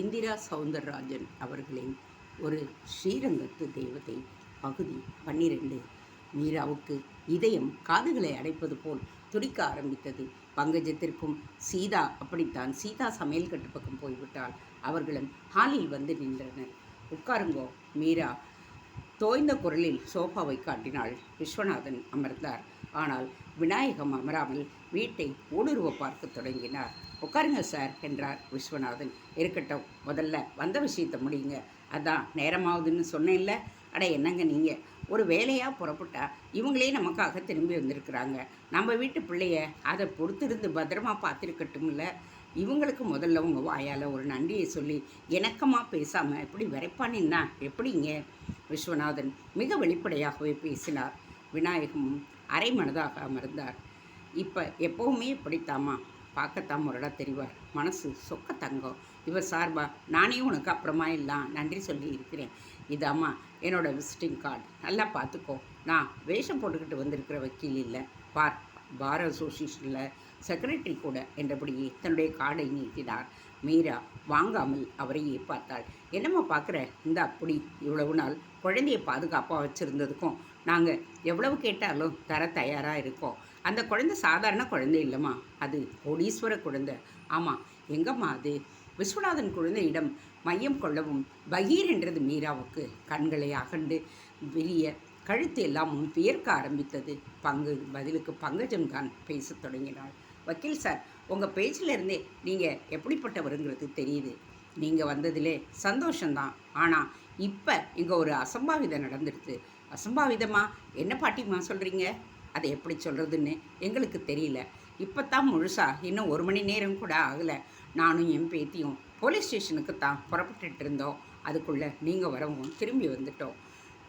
இந்திரா சவுந்தரராஜன் அவர்களின் ஒரு ஸ்ரீரங்கத்து தெய்வத்தை பகுதி பன்னிரெண்டு. மீராவுக்கு இதயம் காதுகளை அடைப்பது போல் துடிக்க ஆரம்பித்தது. பங்கஜத்திற்கும் சீதா அப்படித்தான். சீதா சமையல் கட்டு பக்கம் போய்விட்டால் அவர்களும் ஹாலில் வந்து நின்றனர். உட்காருங்கோ மீரா. தோய்ந்த குரலில் சோஃபாவை காட்டினாள். விஸ்வநாதன் அமர்ந்தார். ஆனால் விநாயகம் அமராமல் வீட்டை ஊடுருவ பார்க்க தொடங்கினார். உட்காருங்க சார் என்றார் விஸ்வநாதன். இருக்கட்டும் முதல்ல வந்த விஷயத்தை முடியுங்க. அதான் நேரமாகுதுன்னு சொன்னேன்ல. அட என்னங்க நீங்கள் ஒரு வேலையாக புறப்பட்டா இவங்களே நமக்காக திரும்பி வந்திருக்கிறாங்க. நம்ம வீட்டு பிள்ளைய அதை பொறுத்திருந்து பத்திரமா பார்த்துருக்கட்டும்ல. இவங்களுக்கு முதல்ல உங்கள் வாயால் ஒரு நன்றியை சொல்லி இணக்கமாக பேசாமல் இப்படி விரைப்பானின்னா எப்படிங்க? விஸ்வநாதன் மிக வெளிப்படையாகவே பேசினார். விநாயகமும் அரை மனதாக அமர்ந்தார். இப்போ எப்போவுமே இப்படித்தாமா பார்க்கத்தான் முரடா தெரிவார். மனசு சொக்க தங்கம். இவர் சார்பா நானே உனக்கு அப்புறமா எல்லாம் நன்றி சொல்லி இருக்கிறேன். இதாம்மா என்னோட விசிட்டிங் கார்டு நல்லா பார்த்துக்கோ. நான் வேஷம் போட்டுக்கிட்டு வந்திருக்கிற வக்கீல் இல்லை. பார் பார் அசோசியேஷனில் செக்ரட்டரி கூட என்றபடியே தன்னுடைய கார்டை நீட்டினார். மீரா வாங்காமல் அவரையே பார்த்தாள். என்னம்மா பார்க்குற? இந்த அப்படி இவ்வளவு நாள் குழந்தைய பாதுகாப்பாக வச்சுருந்ததுக்கும் நாங்கள் எவ்வளவு கேட்டாலும் தர தயாராக இருக்கோம். அந்த குழந்தை சாதாரண குழந்தை இல்லைம்மா. அது கோடீஸ்வர குழந்தை. ஆமாம் எங்கம்மா அது? விஸ்வநாதன் குழந்தையிடம் மையம் கொள்ளவும் பகீர் என்றது மீராவுக்கு கண்களை அகண்டு விரிய கழுத்து எல்லாம் வியர்க்க ஆரம்பித்தது. பங்கு பதிலுக்கு பங்கஜம் தான் பேசத் தொடங்கினாள். வக்கீல் சார் உங்கள் பேச்சிலிருந்தே நீங்கள் எப்படிப்பட்டவருங்கிறது தெரியுது. நீங்கள் வந்ததிலே சந்தோஷந்தான் ஆனால் இப்போ இங்கே ஒரு அசம்பாவிதம் நடந்துடுது. அசம்பாவிதமா? என்ன பாட்டிம்மா சொல்கிறீங்க அதை எப்படி சொல்கிறதுன்னு எங்களுக்கு தெரியல. இப்போ தான் முழுசா இன்னும் ஒரு மணி நேரம் கூட ஆகலை. நானும் என் பேத்தியும் போலீஸ் ஸ்டேஷனுக்கு தான் புறப்பட்டுட்டு இருந்தோம். அதுக்குள்ளே நீங்கள் வரவும் திரும்பி வந்துட்டோம்.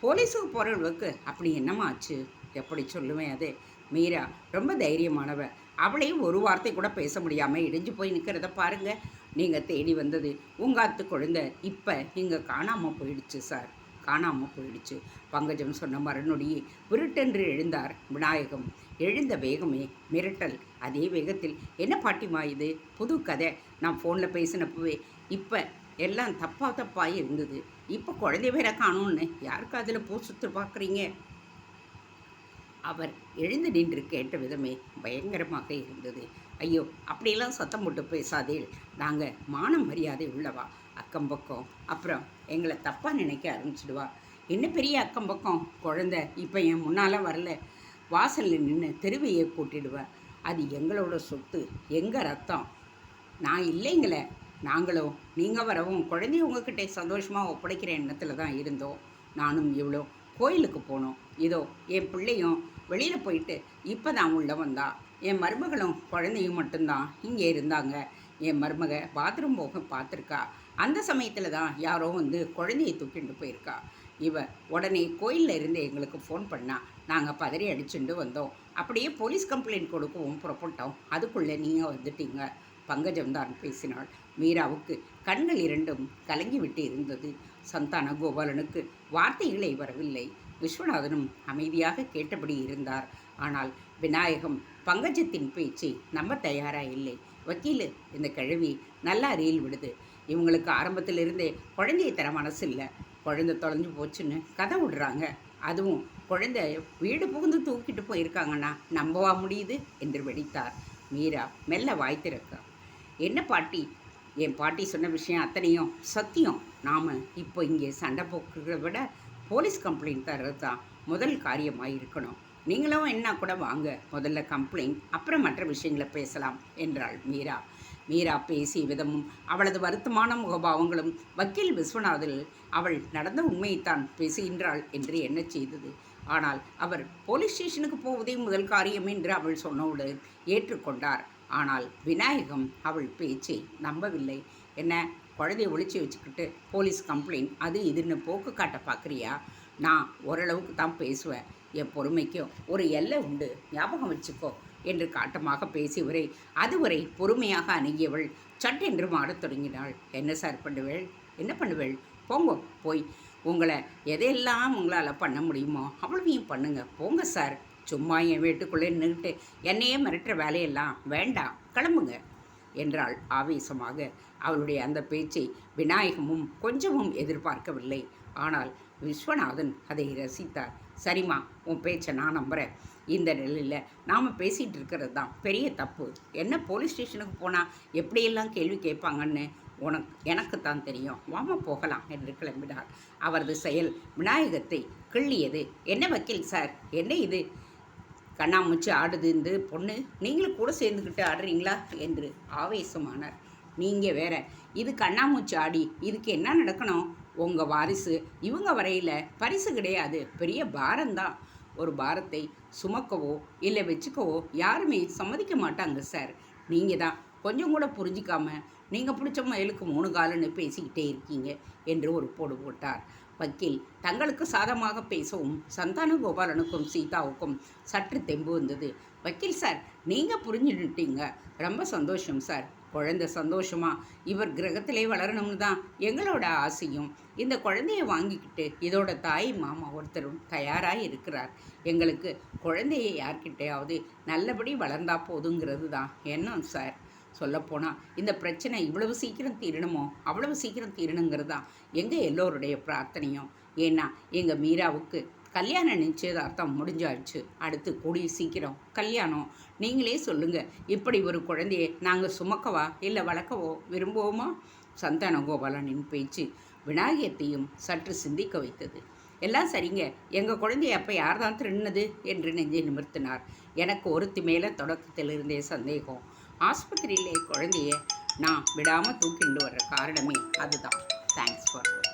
போலீஸுக்கு போகிறவளுக்கு அப்படி என்னம்மா ஆச்சு? எப்படி சொல்லுவேன் அது. மீரா ரொம்ப தைரியமானவ. அவளையும் ஒரு வார்த்தை கூட பேச முடியாமல் இடிஞ்சு போய் நிற்கிறத பாருங்க. நீங்கள் தேடி வந்தது உங்கள் அத்து குழந்தை. இப்போ இங்கே காணாமல் போயிடுச்சு சார். காணாமல் போயிடுச்சு. பங்கஜம் சொன்ன மறுநொடியே விருட்டென்று எழுந்தார் விநாயகம். எழுந்த வேகமே மிரட்டல். அதே வேகத்தில் என்ன பாட்டிமா இது? புது கதை. நான் ஃபோனில் பேசினப்பவே இப்போ எல்லாம் தப்பாக தப்பாக இருந்தது. இப்போ குழந்தை வேற காணும்னு யாருக்கு அதில் பூசுத்து பார்க்குறீங்க அவர் எழுந்து நின்று கேட்ட விதமே பயங்கரமாக இருந்தது. ஐயோ அப்படியெல்லாம் சத்தம் போட்டு பேசாதே. நாங்கள் மானம் மரியாதை உள்ளவா? அக்கம் பக்கம். அப்புறம் எங்களை தப்பாக நினைக்க ஆரம்பிச்சிடுவா. என்ன பெரிய அக்கம் பக்கம்? குழந்த இப்போ என் முன்னால் வரல. வாசலில் நின்று தெருவையே கூட்டிடுவேன் அது எங்களோட சொத்து எங்கள் ரத்தம்? நான் இல்லைங்களே. நாங்களும் நீங்கள் வரவும் குழந்தைய உங்ககிட்ட சந்தோஷமாக ஒப்படைக்கிற எண்ணத்தில் தான் இருந்தோம். நானும் இவ்வளோ கோயிலுக்கு போனோம். இதோ என் பிள்ளையும் வெளியில் போயிட்டு இப்போ தான் உள்ளே வந்தா. என் மருமகளும் குழந்தையும் மட்டும்தான் இங்கே இருந்தாங்க. என் மருமக பாத்ரூம் போக பார்த்துருக்கா. அந்த சமயத்தில் தான் யாரோ வந்து குழந்தையை தூக்கிட்டு போயிருக்கா. இவ உடனே கோயிலில் இருந்து எங்களுக்கு ஃபோன் பண்ணா. நாங்கள் பதறி அடிச்சுட்டு வந்தோம். அப்படியே போலீஸ் கம்ப்ளைண்ட் கொடுக்கவும் புறப்பட்டோம். அதுக்குள்ளே நீங்கள் வந்துட்டீங்க. பங்கஜம் தான் பேசினாள். மீராவுக்கு கண்கள் இரண்டும் கலங்கிவிட்டு இருந்தது. சந்தான கோபாலனுக்கு வார்த்தைகளை வரவில்லை. விஸ்வநாதனும் அமைதியாக கேட்டபடி இருந்தார். ஆனால் விநாயகம் பங்கஜத்தின் பேச்சை நம்ப தயாரா இல்லை. வக்கீலு இந்த கிழவி நல்லா ரீல் விடுது. இவங்களுக்கு ஆரம்பத்திலிருந்தே குழந்தையை தர மனசு இல்லை. குழந்தை தொலைஞ்சு போச்சுன்னு கதை விடுறாங்க. அதுவும் குழந்தை வீடு புகுந்து தூக்கிட்டு போயிருக்காங்கன்னா நம்பவா முடியுது? என்று வெடித்தார். மீரா மெல்ல வாய் திறக்க. என்ன பாட்டி? என் பாட்டி சொன்ன விஷயம் அத்தனையும் சத்தியம். நாம் இப்போ இங்கே சண்டை போக்குறத விட போலீஸ் கம்ப்ளைண்ட் தர்றது தான் முதல் காரியமாக இருக்கணும் நீங்களும் என்ன கூட வாங்க முதல்ல கம்ப்ளைண்ட் அப்புறம் மற்ற விஷயங்களை பேசலாம் என்றாள் மீரா. மீரா பேசிய விதமும் அவளது வருத்தமான முகபாவங்களும் வக்கீல் விஸ்வநாதில் அவள் நடந்த உண்மையைத்தான் பேசுகின்றாள் என்று என்ன செய்தது. ஆனால் அவர் போலீஸ் ஸ்டேஷனுக்கு போவதே முதல் காரியம் என்று அவள் சொன்னவுடன் ஏற்றுக்கொண்டார். ஆனால் விநாயகம் அவள் பேச்சை நம்பவில்லை. என்ன? குழந்தைய ஒழிச்சு வச்சுக்கிட்டு போலீஸ் கம்ப்ளைண்ட் அது இதுன்னு போக்கு காட்ட பார்க்குறியா நான் ஓரளவுக்கு தான் பேசுவேன். என் பொறுமைக்கும் ஒரு எல்லை உண்டு. ஞாபகம் வச்சுக்கோ என்று காட்டமாக பேசியவரை அதுவரை பொறுமையாக அணுகியவள் சட்டென்று மாடத் தொடங்கினாள். என்ன சார் பண்ணுவேள்? என்ன பண்ணுவேள்? போங்க போய். உங்களை எதையெல்லாம் உங்களால் பண்ண முடியுமோ அவ்வளவையும் பண்ணுங்க. போங்க சார் சும்மா என் வீட்டுக்குள்ளே நின்றுட்டு என்னையே மிரட்டுற வேலையெல்லாம் வேண்டாம் கிளம்புங்க என்றாள் ஆவேசமாக. அவளுடைய அந்த பேச்சை விநாயகமும் கொஞ்சமும் எதிர்பார்க்கவில்லை. ஆனால் விஸ்வநாதன் அதை ரசித்தார். சரிம்மா உன் பேச்சை நான் நம்புகிறேன் இந்த நிலையில் நாம் பேசிகிட்டு இருக்கிறது தான் பெரிய தப்பு. என்ன போலீஸ் ஸ்டேஷனுக்கு போனால் எப்படியெல்லாம் கேள்வி கேட்பாங்கன்னு உனக்கு எனக்கு தான் தெரியும். வாம போகலாம் என்று கிளம்பினார். அவரது செயல் விநாயகத்தை கிள்ளியது. என்ன வக்கீல் சார்? என்ன இது? கண்ணாமூச்சி ஆடுது பொண்ணு நீங்களும் கூட சேர்ந்துக்கிட்டு ஆடுறீங்களா? என்று ஆவேசமானார். நீங்கள் வேற இது கண்ணாமூச்சி ஆடி இதுக்கு என்ன நடக்கணும்? உங்கள் வாரிசு இவங்க வரையில் பரிசு கிடையாது பெரிய பாரம்தான். ஒரு பாரத்தை சுமக்கவோ இல்லை வச்சுக்கவோ யாருமே சம்மதிக்க மாட்டாங்க சார். நீங்கள் தான் கொஞ்சம் கூட புரிஞ்சிக்காம நீங்கள் பிடிச்ச மயிலுக்கு மூணு காலுன்னு பேசிக்கிட்டே இருக்கீங்க என்று ஒரு போடு போட்டார். வக்கீல். தங்களுக்கு சாதமாக பேசவும் சந்தான கோபாலனுக்கும் சீதாவுக்கும் சற்று தெம்பு வந்தது. வக்கீல் சார் நீங்கள் புரிஞ்சுட்டீங்க ரொம்ப சந்தோஷம் சார். குழந்தை சந்தோஷமா? இவர் கிரகத்திலே வளரணும்னு தான் எங்களோட ஆசையும். இந்த குழந்தைய வாங்கிக்கிட்டு இதோட தாய் மாமா ஒருத்தரும் தயாராக இருக்கிறார். எங்களுக்கு குழந்தைய யார்கிட்டையாவது நல்லபடி வளர்ந்தா போதுங்கிறது தான் எண்ணம் சார். சொல்லப்போனால் இந்த பிரச்சனை இவ்வளவு சீக்கிரம் தீரணுமோ அவ்வளவு சீக்கிரம் தீரணுங்கிறது தான் எங்கள் எல்லோருடைய பிரார்த்தனையும். ஏன்னா எங்கள் மீராவுக்கு கல்யாண நிச்சயதார்த்தம் முடிஞ்சாச்சு. அடுத்து கூடிய சீக்கிரம் கல்யாணம். நீங்களே சொல்லுங்கள் இப்படி ஒரு குழந்தையை நாங்கள் சுமக்கவா இல்லை வளர்க்கவோ விரும்புவோமா? சந்தான கோபாலனின் பேச்சு விநாயகத்தையும் சற்று சிந்திக்க வைத்தது. எல்லாம் சரிங்க எங்கள் குழந்தைய அப்போ யார் தான் திருடினது? என்று நெஞ்சை நிமிர்த்தினார். எனக்கு ஒருத்தி மேலே தொடக்கத்திலிருந்தே சந்தேகம். ஆஸ்பத்திரியிலே குழந்தைய நான் விடாமல் தூக்கிண்டு வர்ற காரணமே அதுதான். Thanks for